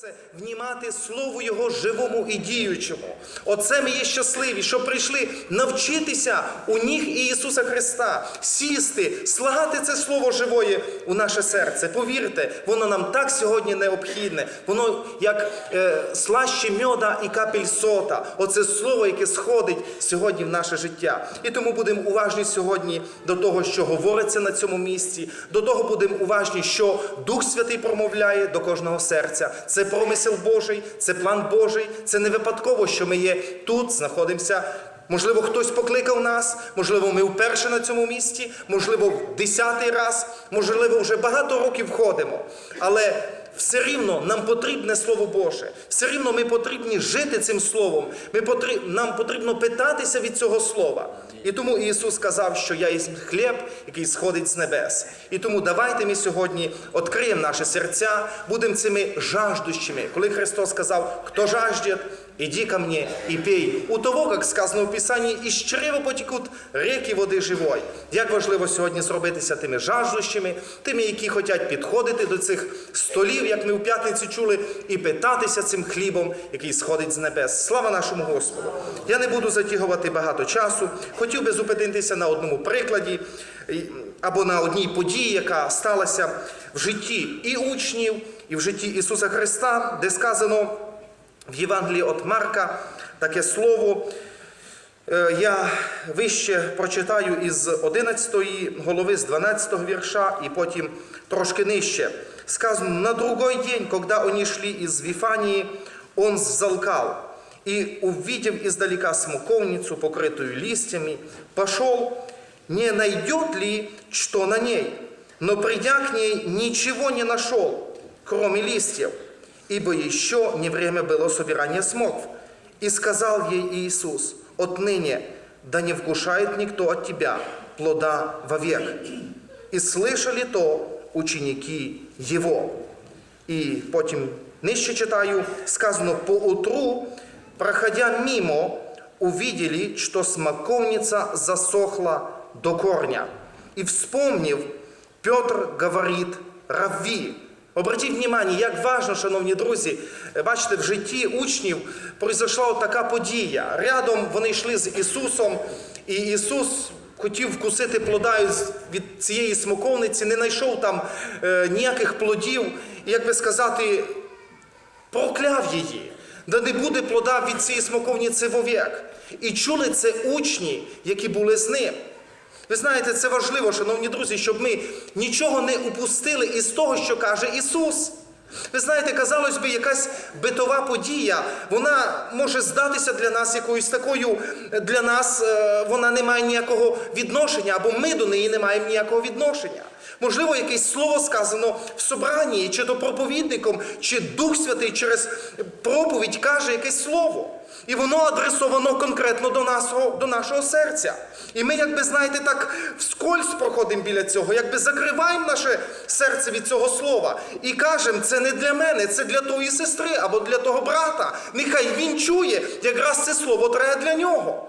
серце внімати слову Його живому і діючому. Оце ми є щасливі, що прийшли навчитися у ніг Ісуса Христа, сісти, слагати це слово живоє у наше серце. Повірте, воно нам так сьогодні необхідне. Воно як е, слаще мьода і капель сота. Оце слово, яке сходить сьогодні в наше життя. І тому будемо уважні сьогодні до того, що говориться на цьому місці. До того будемо уважні, що Дух Святий промовляє до кожного серця. Це промисел Божий, це план Божий. Це не випадково, що ми є тут, знаходимося. Можливо, хтось покликав нас, можливо, ми вперше на цьому місці, можливо, в десятий раз, можливо, вже багато років ходимо. Але все рівно нам потрібне Слово Боже. Все рівно ми потрібні жити цим Словом. Ми потр... Нам потрібно питатися від цього Слова. І тому Ісус сказав, що я є хліб, який сходить з небес. І тому давайте ми сьогодні відкриємо наші серця, будемо цими жаждущими. Коли Христос сказав, хто жаждет, иди ко мне и пей. У того, як сказано в Писанні, із чрева потекуть реки води живої. Як важливо сьогодні зробитися тими жаждущими, тими, які хочуть підходити до цих столів, як ми в п'ятницю чули, і питатися цим хлібом, який сходить з небес. Слава нашому Господу! Я не буду затягувати багато часу. Хотів би зупинитися на одному прикладі або на одній події, яка сталася в житті і учнів, і в житті Ісуса Христа, де сказано в Євангелії від Марка таке слово. Е, Я вище прочитаю із 11 голови, з 12 вірша, і потім трошки нижче. Сказано, на другой день, когда они шли из Вифании, он залкал и, увидев издалека смоковницу, покрытую листьями, пошел, не найдет ли что на ней. Но придя к ней, ничего не нашел, кроме листьев, ибо еще не время было собирания смокв. И сказал ей Иисус, отныне да не вкушает никто от тебя плода вовек. И слышали то ученики Его. І потім нижче читаю, сказано, поутру, проходя мимо, увидели, что смоковница засохла до корня. И вспомнив, Петр говорит, Равви, Обратіть внимание, як важно, шановні друзі, бачите, в житті учнів пройшла така подія. Рядом вони йшли з Ісусом, і Ісус хотів вкусити плода від цієї смоковниці, не знайшов там е, ніяких плодів, і як би сказати, прокляв її. Да не буде плода від цієї смоковниці вовек. І чули це учні, які були з ним. Ви знаєте, це важливо, шановні друзі, щоб ми нічого не упустили із того, що каже Ісус. Ви знаєте, казалось би, якась битова подія, вона може здатися для нас якоюсь такою, для нас е, вона не має ніякого відношення, або ми до неї не маємо ніякого відношення. Можливо, якесь слово сказано в собранні, чи то проповідником, чи Дух Святий через проповідь каже якесь слово. І воно адресовано конкретно до нашого, до нашого серця. І ми, якби знаєте, так вскользь проходимо біля цього, якби закриваємо наше серце від цього слова і кажемо, це не для мене, це для тої сестри або для того брата. Нехай він чує, якраз це слово треба для нього.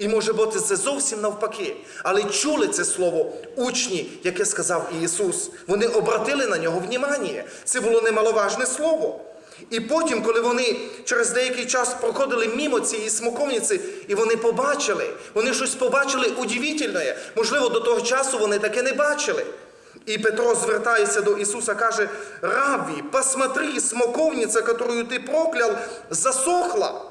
І може бути це зовсім навпаки. Але чули це слово учні, яке сказав Ісус. Вони обратили на нього внімання. Це було немаловажне слово. І потім, коли вони через деякий час проходили мимо цієї смоковниці, і вони побачили, вони щось побачили удивительне. Можливо, до того часу вони таке не бачили. І Петро звертається до Ісуса, каже: Раві, посмотри, смоковниця, яку ти прокляв, засохла.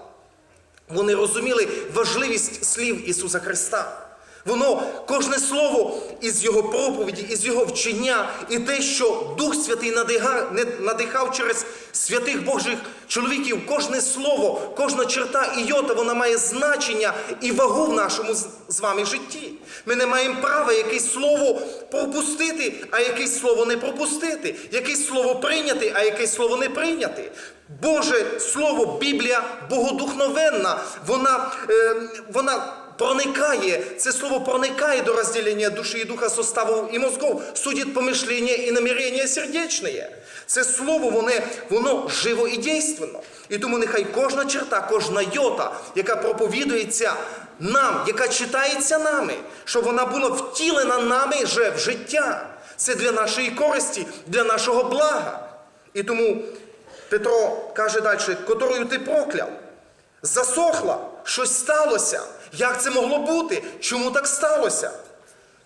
Вони розуміли важливість слів Ісуса Христа. Воно, кожне слово із Його проповіді, із Його вчення, і те, що Дух Святий надихав, через святих Божих чоловіків, кожне слово, кожна черта і йота, вона має значення і вагу в нашому з- вами житті. Ми не маємо права якесь слово пропустити, а якесь слово не пропустити, якесь слово прийняти, а якесь слово не прийняти. Боже Слово, Біблія богодухновенна, вона, е, вона проникає, це слово проникає до розділення душі і духа составу і мозгов, судить помишлення і намірення сердечне. Це слово, воно, воно живо і дійственно. І тому нехай кожна черта, кожна йота, яка проповідується нам, яка читається нами, щоб вона була втілена нами вже в життя. Це для нашої користі, для нашого блага. І тому Петро каже далі, котрою ти прокляв, засохла, щось сталося. Як це могло бути? Чому так сталося?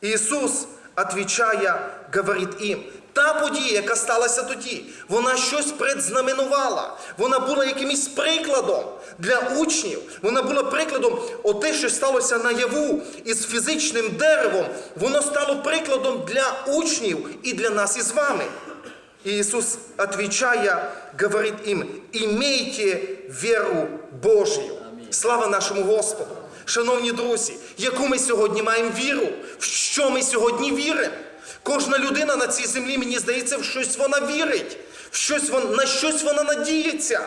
Ісус відповідає, говорить їм, та подія, яка сталася тоді, вона щось предзнаменувала. Вона була якимось прикладом для учнів. Вона була прикладом, оте, що сталося наяву із фізичним деревом, воно стало прикладом для учнів і для нас із вами. И Иисус, отвечая, говорит им, имейте веру Божию. Слава нашому Господу. Шановні друзі, яку ми сьогодні маємо віру? В що ми сьогодні віримо? Кожна людина на цій землі, мені здається, в щось вона вірить, в щось вон- на щось вона надіється.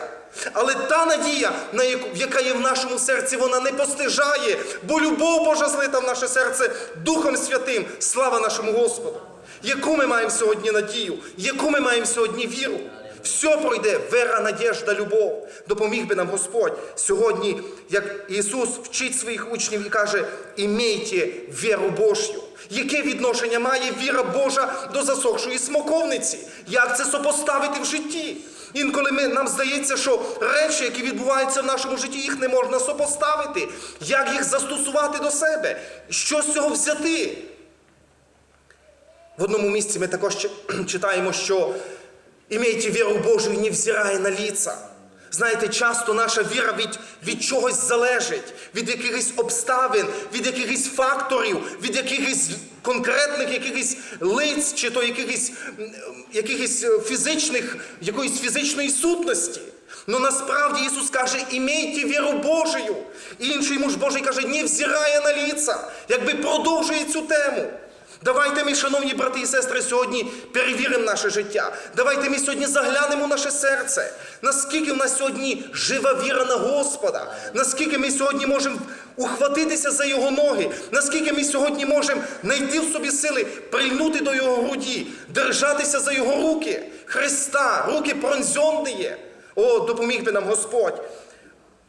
Але та надія, на яку, яка є в нашому серці, вона не постижає, бо любов Божа злита в наше серце Духом Святим. Слава нашому Господу! Яку ми маємо сьогодні надію? Яку ми маємо сьогодні віру? Все пройде, вера, надіжда, любов. Допоміг би нам Господь сьогодні, як Ісус вчить своїх учнів і каже: імейте віру Божю. Яке відношення має віра Божа до засохшої смоковниці? Як це сопоставити в житті? Інколи ми, нам здається, що речі, які відбуваються в нашому житті, їх не можна сопоставити. Як їх застосувати до себе? Що з цього взяти? В одному місці ми також читаємо, що імейте віру Божу, не взирає на ліца. Знаєте, часто наша віра від, від чогось залежить, від якихось обставин, від якихось факторів, від якихось конкретних якихось лиць, чи то якихось, якихось е, фізичних, якоїсь фізичної сутності. Ну насправді Ісус каже, імейте віру Божою. І інший муж Божий каже, не взирає на ліца, якби продовжує цю тему. Давайте ми, шановні брати і сестри, сьогодні перевіримо наше життя. Давайте ми сьогодні заглянемо в наше серце. Наскільки в нас сьогодні жива віра на Господа, наскільки ми сьогодні можемо ухватитися за Його ноги, наскільки ми сьогодні можемо знайти в собі сили прильнути до Його груді, держатися за Його руки, Христа, руки пронзьонні. О, допоміг би нам Господь.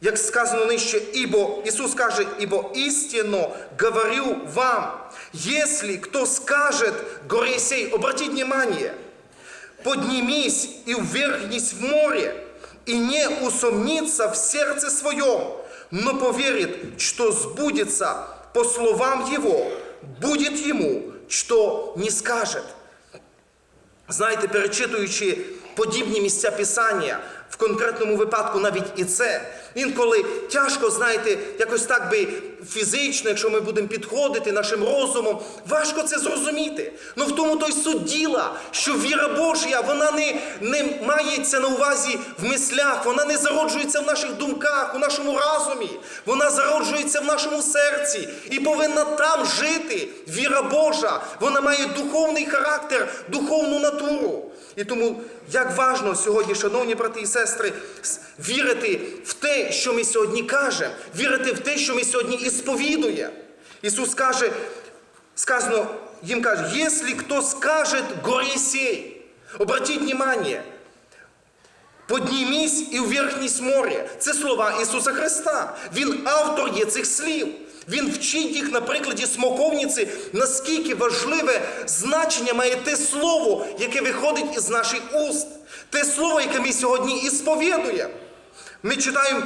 Як сказано нижче, ибо, Иисус каже, ибо истинно говорю вам, если кто скажет горе сей, обратите внимание, поднимись и ввергнись в море, и не усомнится в сердце своем, но поверит, что сбудется по словам его, будет ему, что не скажет. Знаєте, перечитуючи подібні місця Писання, В конкретному випадку навіть і це, інколи тяжко, знаєте, якось так би фізично, якщо ми будемо підходити нашим розумом, важко це зрозуміти. Ну в тому той суть діла, що віра Божя, вона не, не мається на увазі в мислях, вона не зароджується в наших думках, у нашому разумі, вона зароджується в нашому серці і повинна там жити. Віра Божа, вона має духовний характер, духовну натуру. І тому як важно сьогодні, шановні брати і сестри, вірити в те, що ми сьогодні кажемо, вірити в те, що ми сьогодні і сповідуємо. Ісус каже, сказано, їм каже, якщо хто скаже горі сей, обратіть внимание, Поднімісь і вверхність море. Це слова Ісуса Христа. Він автор є цих слів. Він вчить їх на прикладі смоковниці, наскільки важливе значення має те слово, яке виходить із наших уст. Те слово, яке ми сьогодні і сповідуємо. Ми читаємо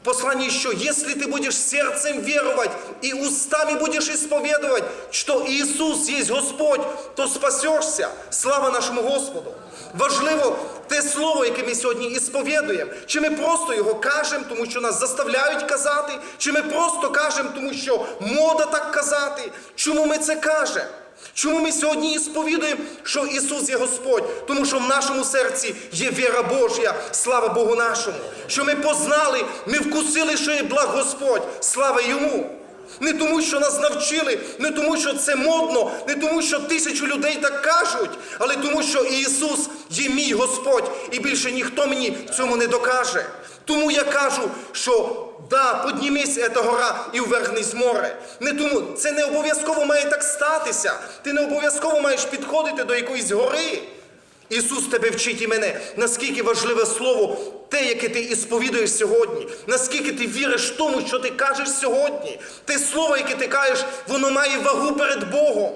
в послании еще, если ты будешь сердцем веровать и устами будешь исповедовать, что Иисус есть Господь, то спасешься. Слава нашому Господу. Важливо те слово, яке ми сьогодні ісповідуємо. Чи ми просто його кажемо, тому що нас заставляють казати, чи ми просто кажемо, тому що мода так казати. Чому ми це кажемо? Чому ми сьогодні і сповідуємо, що Ісус є Господь? Тому що в нашому серці є віра Божя, слава Богу нашому. Що ми познали, ми вкусили, що є благ Господь, слава Йому. Не тому, що нас навчили, не тому, що це модно, не тому, що тисячу людей так кажуть, але тому, що Ісус є мій Господь, і більше ніхто мені цьому не докаже. Тому я кажу, що да, піднімись ета гора і вверхнись море. Не тому, це не обов'язково має так статися. Ти не обов'язково маєш підходити до якоїсь гори. Ісус тебе вчить і мене, наскільки важливе слово, те, яке ти ісповідуєш сьогодні, наскільки ти віриш тому, що ти кажеш сьогодні. Те слово, яке ти кажеш, воно має вагу перед Богом.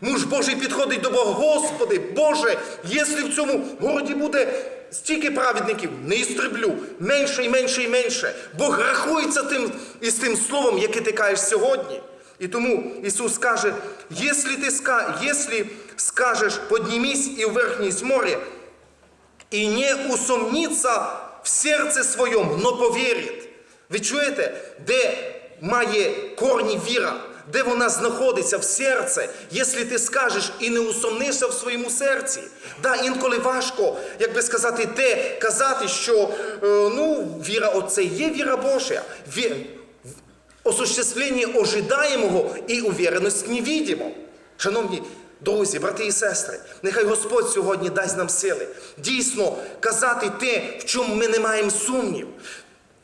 Муж Божий підходить до Бога, Господи, Боже, якщо в цьому городі буде стільки праведників, не істреблю, менше і менше і менше. Бог рахується тим із тим словом, яке ти кажеш сьогодні. І тому Ісус каже, якщо ти скажеш, поднімись і вверхність море, і не усомніться в серці своєму, но повірить. Ви чуєте, де має корні віра, де вона знаходиться в серці, якщо ти скажеш і не усомнишся в своєму серці. Да, інколи важко, як би сказати, те казати, що е, ну, віра оце є віра Божа. Ві... Осуществлення ожидаємого і увереність невидимо. Шановні друзі, брати і сестри, нехай Господь сьогодні дасть нам сили дійсно казати те, в чому ми не маємо сумнів.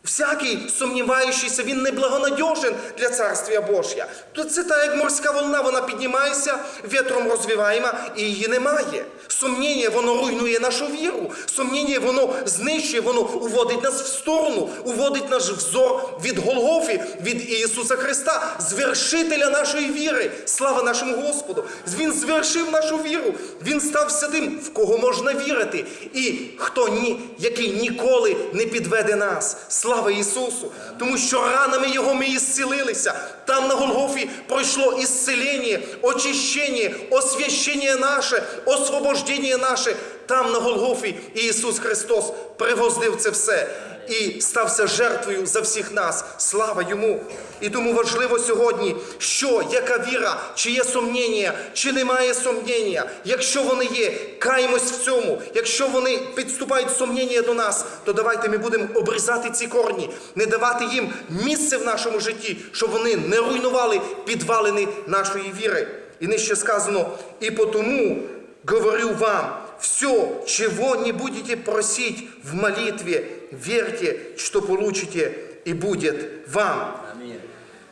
Всякий сумніваючийся, він неблагонадіжен для царствія Божія. То це та як морська волна, вона піднімається, вітром розвиваємо, і її немає. Сумніння, воно руйнує нашу віру. Сумніння, воно знищує, воно уводить нас в сторону, уводить наш взор від Голгофи, від Ісуса Христа, звершителя нашої віри. Слава нашому Господу! Він звершив нашу віру. Він став святим, в кого можна вірити, і хто ні, який ніколи не підведе нас. Слава Ісусу! Тому що ранами Його ми ісцілилися. Там на Голгофі пройшло ісцелення, очищення, освящення наше, освобождення наше. Там на Голгофі Ісус Христос пригоздив це все і стався жертвою за всіх нас. Слава йому! І тому важливо сьогодні, що яка віра, чи є сумніння, чи немає сумніння. Якщо вони є, каємось в цьому. Якщо вони підступають сумніння до нас, то давайте ми будемо обрізати ці корні, не давати їм місце в нашому житті, щоб вони не руйнували підвалини нашої віри. І нижче сказано, і потому говорю вам, все, чего не будете просить в молитве, верьте, что получите, и будет вам.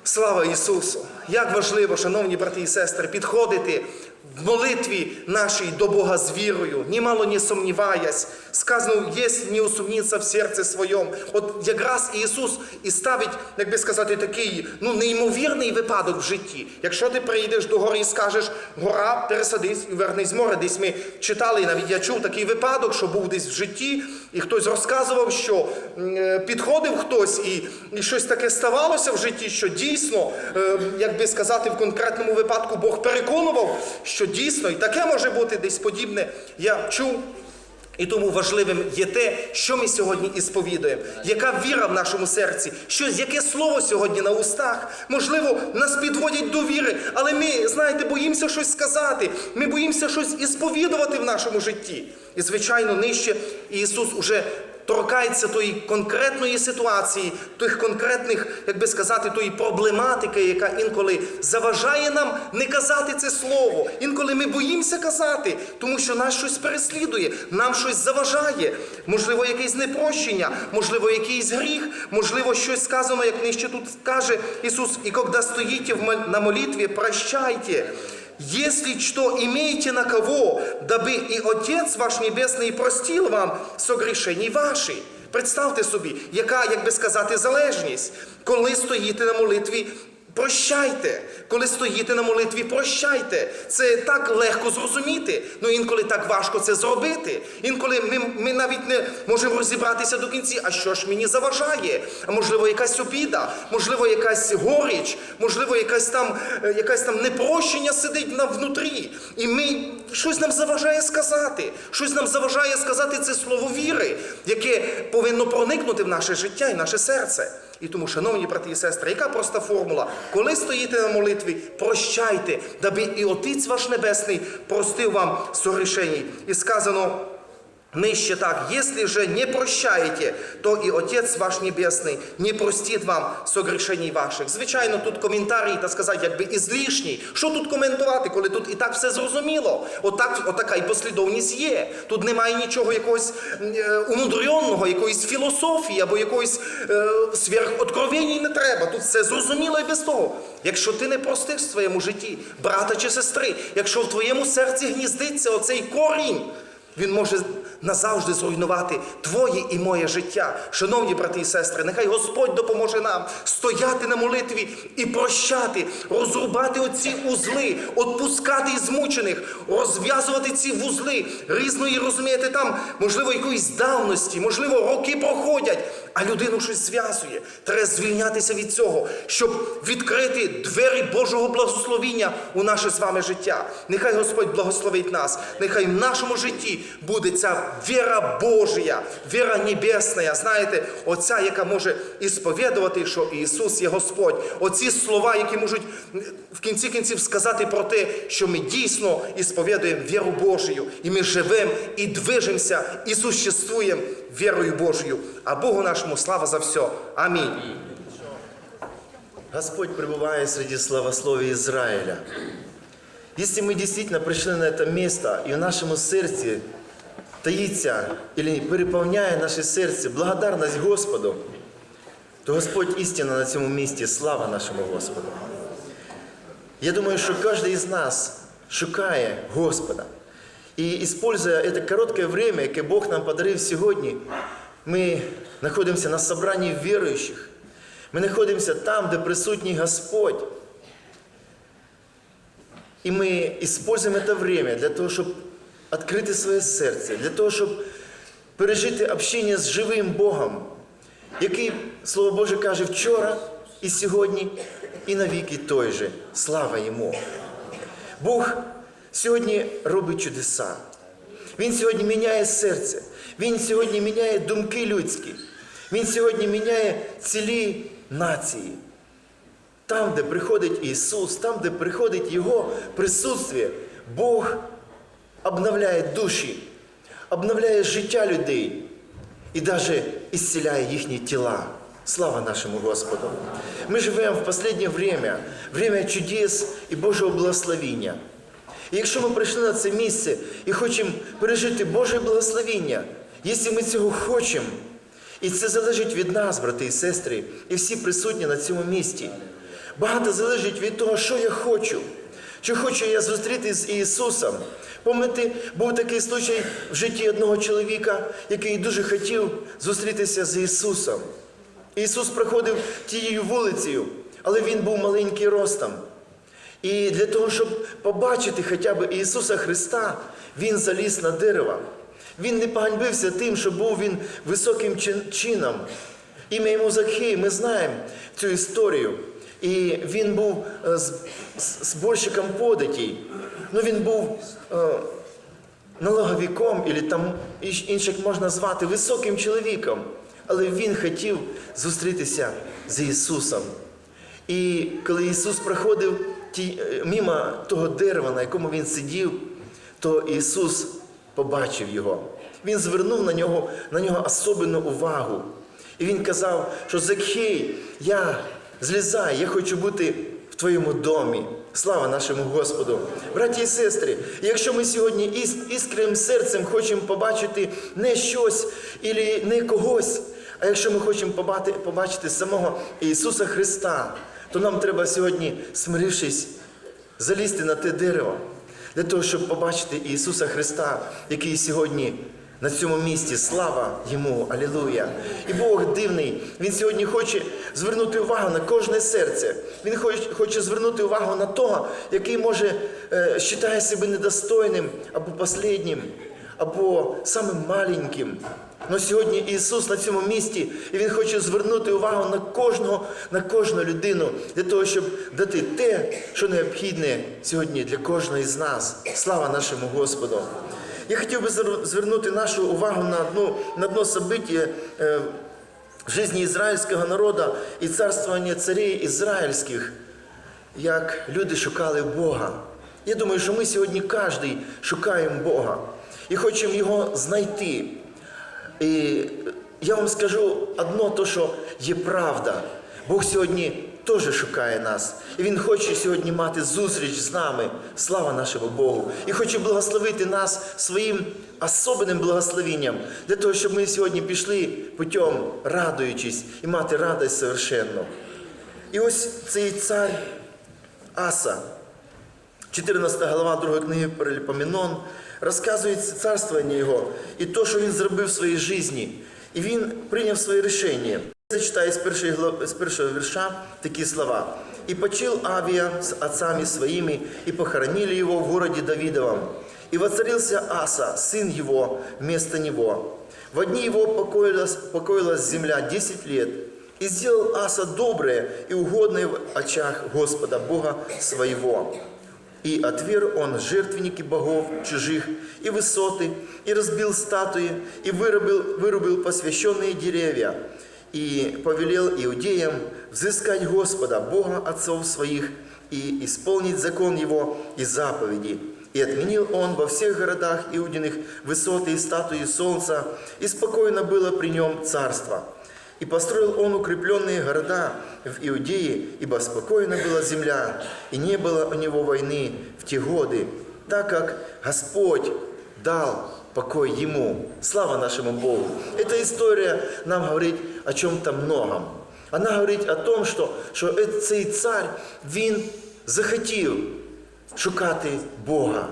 Слава Ісусу! Як важливо, шановні брати і сестри, підходити в молитві нашій до Бога з вірою, німало не сумніваясь. Сказано, єсть не усумніться в серці своєму. От якраз Ісус і ставить, як би сказати, такий ну, неймовірний випадок в житті. Якщо ти приїдеш до гори і скажеш, гора, пересадись і вернись з моря. Десь ми читали, і навіть я чув такий випадок, що був десь в житті, і хтось розказував, що е, підходив хтось і, і щось таке ставалося в житті, що дійсно, е, як би сказати, в конкретному випадку Бог переконував, що дійсно і таке може бути десь подібне. Я чув. І тому важливим є те, що ми сьогодні і сповідуємо, яка віра в нашому серці, що, яке слово сьогодні на устах. Можливо, нас підводять до віри, але ми, знаєте, боїмося щось сказати, ми боїмося щось і сповідувати в нашому житті. І, звичайно, нижче Ісус уже торкається тої конкретної ситуації, тих конкретних, як би сказати, тої проблематики, яка інколи заважає нам не казати це слово. Інколи ми боїмося казати, тому що нас щось переслідує, нам щось заважає. Можливо, якесь непрощення, можливо, якийсь гріх, можливо, щось сказано, як нижче тут каже Ісус, і коли стоїте на молитві, прощайте. Если что имеете на кого, дабы и Отец ваш Небесний простил вам согрішені ваші. Представте собі, яка, як би сказати, залежність, коли стоїте на молитві. Прощайте, коли стоїте на молитві, прощайте. Це так легко зрозуміти, але інколи так важко це зробити. Інколи ми, ми навіть не можемо розібратися до кінці, а що ж мені заважає? А можливо, якась обіда, можливо, якась горіч, можливо, якась там, е, якась там непрощення сидить на внутрі. І ми щось нам заважає сказати, щось нам заважає сказати це слово віри, яке повинно проникнути в наше життя і наше серце. І тому, шановні брати і сестри, яка проста формула? Коли стоїте на молитві, прощайте, даби і Отець ваш Небесний простив вам согрішені. І сказано. Нижче так, если же не прощаете, то і Отець ваш Небесний не простить вам согрішень ваших. Звичайно, тут коментарій, так сказати, якби ізлишній. Що тут коментувати, коли тут і так все зрозуміло? Отак, отака і послідовність є. Тут немає нічого якогось е, умудренного, якоїсь філософії або якоїсь е, сверхоткровень не треба. Тут все зрозуміло і без того. Якщо ти не простиш в своєму житті брата чи сестри, якщо в твоєму серці гніздиться оцей корінь, він може назавжди зруйнувати твоє і моє життя. Шановні брати і сестри, нехай Господь допоможе нам стояти на молитві і прощати, розрубати оці узли, отпускати змучених, розв'язувати ці вузли різної, розумієте, там, можливо, якоїсь давності, можливо, роки проходять, а людину щось зв'язує. Треба звільнятися від цього, щоб відкрити двері Божого благословіння у наше з вами життя. Нехай Господь благословить нас, нехай в нашому житті буде ця віра Божія, віра небесна, знаєте, оця, яка може ісповідувати, що Ісус є Господь. Оці слова, які можуть в кінці кінців сказати про те, що ми дійсно ісповідуємо віру Божію, і ми живемо і движемося, і существуємо вірою Божою. А Богу нашому слава за все. Амінь. Господь пребывает среди славословия Израиля. Если мы действительно пришли на это место, и в нашем сердце таится или переполняет наше сердце благодарность Господу, то Господь истинно на цьому месте, слава нашему Господу. Я думаю, что каждый из нас шукає Господа. І используя это короткое время, яке Бог нам подарив сьогодні, ми знаходимося на собранні віруючих. Ми знаходимося там, де присутній Господь. І ми используємо це время для того, щоб відкрити своє серце, для того, щоб пережити общення з живим Богом, який, Слово Боже, каже вчора і сьогодні, і навіки той же. Слава йому! Бог сьогодні робить чудеса. Він сьогодні міняє серце. Він сьогодні міняє думки людські. Він сьогодні міняє цілі нації. Там, де приходить Ісус, там, де приходить Його присутствие, Бог обновляє душі, обновляє життя людей і навіть ісціляє їхні тіла. Слава нашому Господу! Ми живемо в останнє время, время чудес і Божого благословіння. І якщо ми прийшли на це місце і хочемо пережити Боже благословіння, якщо ми цього хочемо, і це залежить від нас, брати і сестри, і всі присутні на цьому місці. Багато залежить від того, що я хочу. Чи хочу я зустрітися з Ісусом? Пам'ятаєте, був такий случай в житті одного чоловіка, який дуже хотів зустрітися з Ісусом. Ісус проходив тією вулицею, але він був маленький ростом. І для того, щоб побачити хоча б Ісуса Христа, Він заліз на дерево. Він не поганьбився тим, що був він високим чином. Ім'я йому Захей, ми знаємо цю історію. І він був е, зборщиком податей. Ну, він був е, налоговиком, або там інших можна звати високим чоловіком. Але він хотів зустрітися з Ісусом. І коли Ісус проходив ті, е, мимо того дерева, на якому він сидів, то Ісус побачив його. Він звернув на нього, на нього особливу увагу. І він казав, що Закхей, я злізай, я хочу бути в твоєму домі. Слава нашому Господу. Браті і сестри, якщо ми сьогодні із іскренним серцем хочемо побачити не щось і не когось, а якщо ми хочемо побачити самого Ісуса Христа, то нам треба сьогодні, смирившись, залізти на те дерево, для того, щоб побачити Ісуса Христа, який сьогодні на цьому місці. Слава Йому! Алілуя! І Бог дивний, Він сьогодні хоче звернути увагу на кожне серце. Він хоче, звернути увагу на того, який може е, вважає себе недостойним або последнім, або самим маленьким. Но сьогодні Ісус на цьому місці, і Він хоче звернути увагу на кожного, на кожну людину для того, щоб дати те, що необхідне сьогодні для кожної з нас. Слава нашому Господу! Я хотів би звернути нашу увагу на одну, на одно событие е, в житті ізраїльського народу і царствування царів ізраїльських, як люди шукали Бога. Я думаю, що ми сьогодні кожен шукаємо Бога і хочемо Його знайти. І я вам скажу одно, то, що є правда. Бог сьогодні теж шукає нас. І Він хоче сьогодні мати зустріч з нами. Слава нашому Богу. І хоче благословити нас своїм особливим благословенням, для того, щоб ми сьогодні пішли путем, радуючись і мати радість совершенну. І ось цей цар Аса, 14 глава 2 книги Параліпоменон, розказує царствування Його і то, що Він зробив в своїй житті. І він прийняв своє рішення. Я зачитаю з першої, глав- з першого вірша такі слова. «И почил Авия с отцами своими, и похоронили его в городе Давидовом. И воцарился Аса, сын его, вместо него. В дни его покоилась, покоилась земля десять лет. И сделал Аса доброе и угодное в очах Господа Бога своего. И отверг он жертвенники богов чужих и высоты, и разбил статуи, и вырубил, вырубил посвященные деревья, и повелел иудеям взыскать Господа, Бога отцов своих, и исполнить закон его и заповеди. И отменил он во всех городах иудиных высоты и статуи солнца, и спокойно было при нем царство. И построил он укрепленные города в Иудее, ибо спокойно была земля, и не было у него войны в те годы, так как Господь дал покой ему. Слава нашему Богу. Эта история нам говорит о чем-то многом. Она говорит о том, що, що цей цар, він захотів шукати Бога.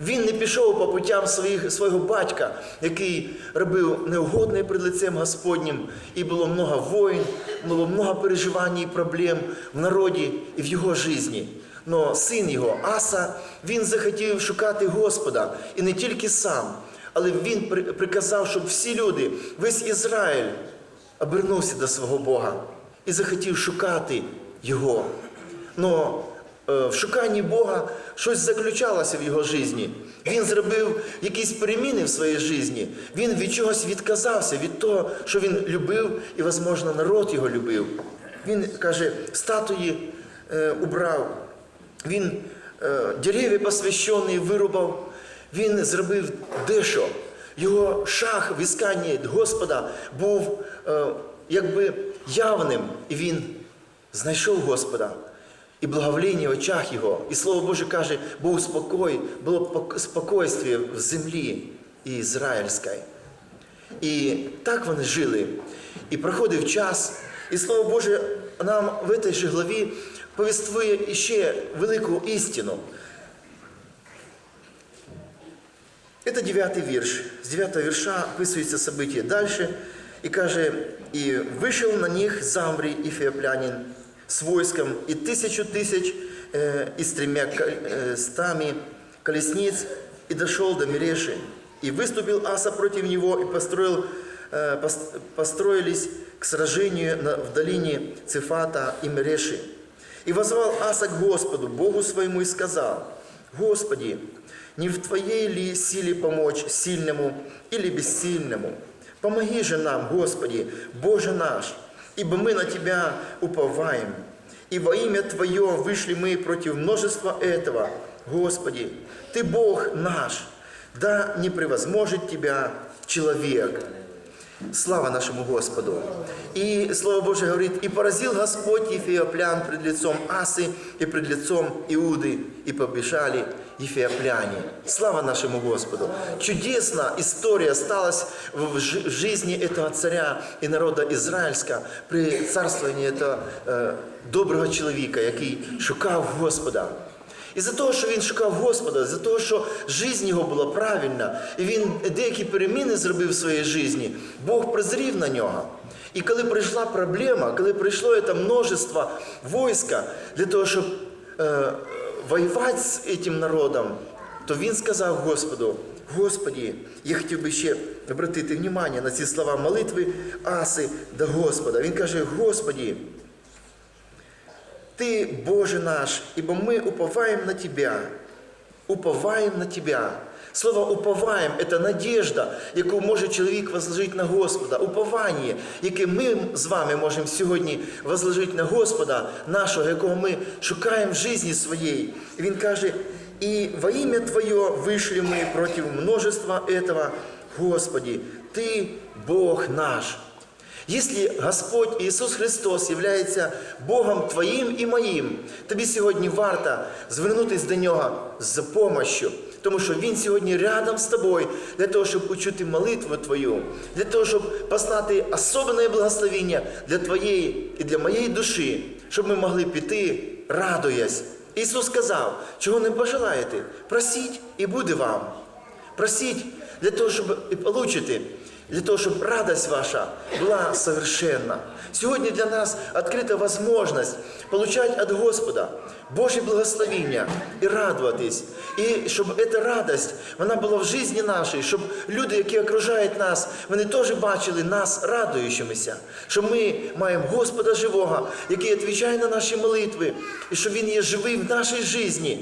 Він не пішов по путям своїх, свого батька, який робив неугодне перед лицем Господнім, і було много воїн, було много переживань і проблем в народі і в його житті. Но син його, Аса, він захотів шукати Господа, і не тільки сам, але він приказав, щоб всі люди, весь Ізраїль обернувся до свого Бога і захотів шукати Його. Но в шуканні Бога щось заключалося в його житті. Він зробив якісь переміни в своїй житті. Він від чогось відказався, від того, що він любив, і, можливо, народ його любив. Він каже, статуї е, убрав, він е, дерев'я посвящені вирубав, він зробив дещо. Його шах в ісканні Господа був е, якби явним, і він знайшов Господа І благовоління в очах його. І Слово Боже каже, був спокій, було пок- спокойствие в землі ізраїльській. І так вони жили. І проходив час, і Слово Боже нам в цій же главі повіствує іще велику істину. Это девятый вірш. З девятого вірша описується событие дальше. І каже, і вийшов на них Замрій Іфеоплянин з войском, і тисячу тисяч э, и с тремя э, стами колесниц, и дошел до Мереши. И выступил Аса против него, и построил, э, пос- построились к сражению на- в долине Цефата и Мереши. И возвал Аса к Господу, Богу своему, и сказал, Господи, не в Твоей ли силе помочь сильному или бессильному? Помоги же нам, Господи, Боже наш, ибо мы на Тебя уповаем. И во имя Твое вышли мы против множества этого. Господи, Ты Бог наш, да не превозможет Тебя человек. Слава нашему Господу. И Слово Божие говорит, и поразил Господь Ефиоплян пред лицом Асы и пред лицом Иуды, и побежали Ефиопляне. Слава нашему Господу. Чудесна история осталась в жи- в жизни этого царя и народа Израильска при царствовании этого э, доброго чоловіка, який шукав Господа. І за того, що він шукав Господа, за того, що життя його була правильна, і він деякі переміни зробив в своїй житті, Бог призрів на нього. І коли прийшла проблема, коли прийшло це множество війська для того, щоб е, воювати з цим народом, то він сказав Господу, Господі, я хотів би ще обратити увагу на ці слова молитви Аси до Господа. Він каже, Господі, Ти Боже наш, ібо ми уповаємо на Тебя. уповаємо на Тебя. Слово уповаем – це надіжда, яку може чоловік возложити на Господа. Уповання, яке ми з вами можемо сьогодні возложити на Господа нашого, якого ми шукаємо в житті своїй. І Він каже, і во ім'я Твоє вийшли ми проти множества этого, Господи, Ти Бог наш. Если Господь Ісус Христос являється Богом Твоїм і моїм, тобі сьогодні варто звернутися до Нього з допомогою, тому що Він сьогодні рядом з тобою для того, щоб почути молитву Твою, для того, щоб послати особливе благословення для Твоєї і для моєї душі, щоб ми могли піти, радуясь. Ісус сказав, чого не пожелаєте, просіть і буде вам. Просіть для того, щоб і получити, для того, щоб радость ваша була совершенна. Сьогодні для нас відкрита можливість получати від Господа Божє благословення і радуватись. І щоб ця радость вона була в житті нашій, щоб люди, які окружають нас, вони теж бачили нас радуючимися, що ми маємо Господа живого, який відповідає на наші молитви, і що Він є живий в нашій житті.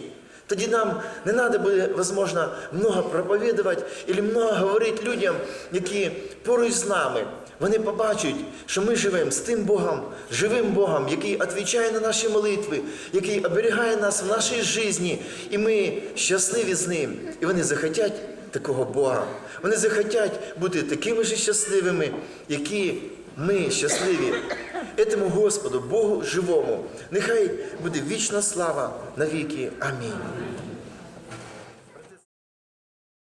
Тоді нам не треба буде, возможно, много проповідувати або много говорити людям, які поруч з нами. Вони побачать, що ми живемо з тим Богом, живим Богом, який відповідає на наші молитви, який оберігає нас в нашій житті, і ми щасливі з ним. І вони захотять такого Бога. Вони захотять бути такими ж щасливими, які ми щасливі. Этому Господу, Богу живому, нехай буде вічна слава навіки. Амінь.